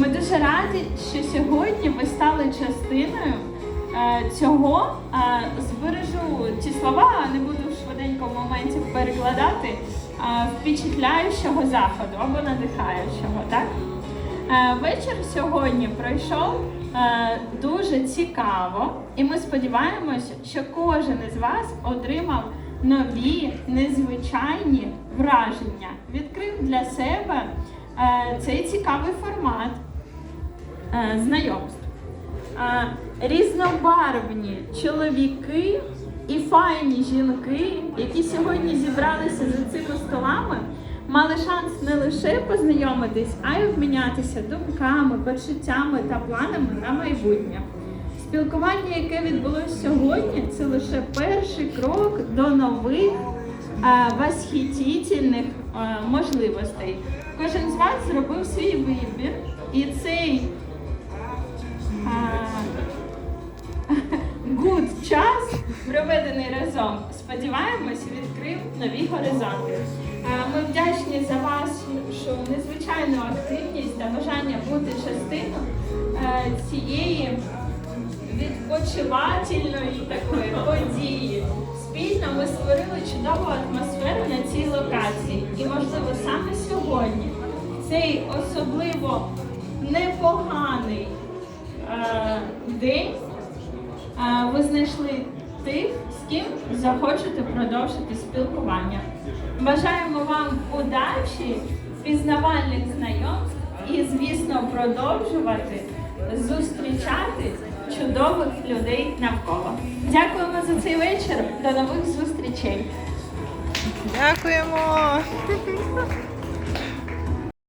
Ми дуже раді, що сьогодні ви стали частиною е, цього. Е, збережу ці слова, не буду в моменті перекладати е, впечатляючого заходу або надихаючого. Так? Вечір сьогодні пройшов дуже цікаво, і ми сподіваємося, що кожен із вас отримав нові незвичайні враження, відкрив для себе цей цікавий формат знайомств. Е, Різнобарвні чоловіки і файні жінки, які сьогодні зібралися за цими столами, мали шанс не лише познайомитись, а й обмінятися думками, почуттями та планами на майбутнє. Спілкування, яке відбулося сьогодні, це лише перший крок до нових е, восхитительних е, можливостей. Кожен з вас зробив свій вибір, і цей час, проведений разом, сподіваємось, відкрив нові горизонти. Е, Ми вдячні за вашу незвичайну активність та бажання бути частиною е, цієї відпочивательної такої події. Спільно ми створили чудову атмосферу на цій локації. І, можливо, саме сьогодні, цей особливо непоганий е, день, ви знайшли тих, з ким захочете продовжити спілкування. Бажаємо вам удачі, пізнавальних знайомств і, звісно, продовжувати зустрічати чудових людей навколо. Дякуємо за цей вечір. До нових зустрічей. Дякуємо.